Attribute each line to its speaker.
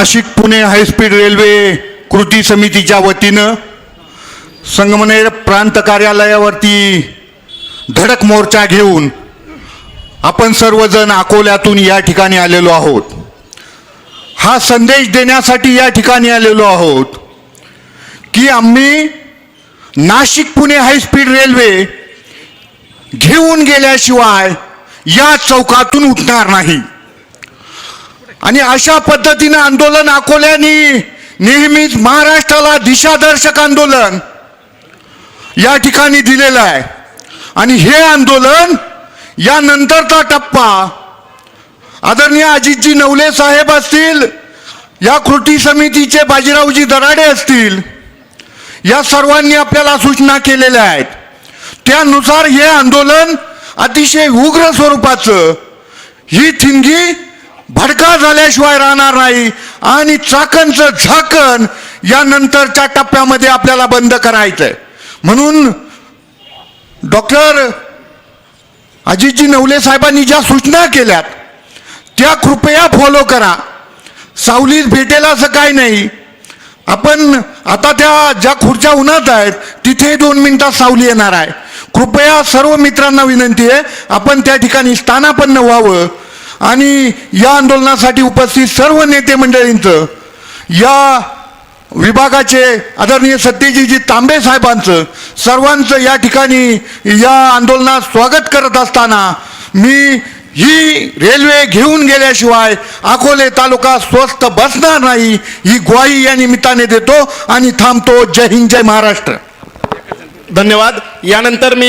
Speaker 1: Nashik Pune high speed railway कृती समितीच्या वतीनं संगमनेर प्रांत कार्यालयावरती धडक मोर्चा घेऊन आपण सर्वजण अकोल्यातून या ठिकाणी आलेलो आहोत. हा संदेश देण्यासाठी या ठिकाणी आलेलो आहोत की आम्ही नाशिक पुणे हायस्पीड रेल्वे घेऊन गेल्याशिवाय या चौकातून उठणार नाही. आणि अशा पद्धतीनं आंदोलन अकोल्याने नेहमीच महाराष्ट्राला दिशादर्शक आंदोलन या ठिकाणी दिलेलं आहे. आणि हे आंदोलन या नंतरचा टप्पा आदरणीय अजितजी नवले साहेब असतील या कृती समितीचे बाजीरावजी दराडे असतील या सर्वांनी आपल्याला सूचना केलेल्या आहेत. त्यानुसार हे आंदोलन अतिशय उग्र स्वरूपाचं ही थिंगी भडका झाल्याशिवाय राहणार नाही. आणि चाकणचं झाकण या नंतरच्या टप्प्यामध्ये आपल्याला बंद करायचंय. म्हणून डॉक्टर अजितजी नवले साहेबांनी ज्या सूचना केल्यात त्या कृपया फॉलो करा. सावलीत भेटेल असं काय नाही. आपण आता त्या ज्या खुर्च्या उन्हात आहेत तिथे दोन मिनिटात सावली येणार आहे. कृपया सर्व मित्रांना विनंती आहे आपण त्या ठिकाणी स्थानापन्न व्हावं. आणि या आंदोलनासाठी उपस्थित सर्व नेते मंडळींचं या विभागाचे आदरणीय सत्यजीजी तांबे साहेबांचं सर्वांचं या ठिकाणी या आंदोलनात स्वागत करत असताना मी ही रेल्वे घेऊन गेल्याशिवाय अकोले तालुका स्वस्त बसणार नाही ही ग्वाही या निमित्ताने देतो आणि थांबतो. जय हिंद जय महाराष्ट्र.
Speaker 2: धन्यवाद. यानंतर मी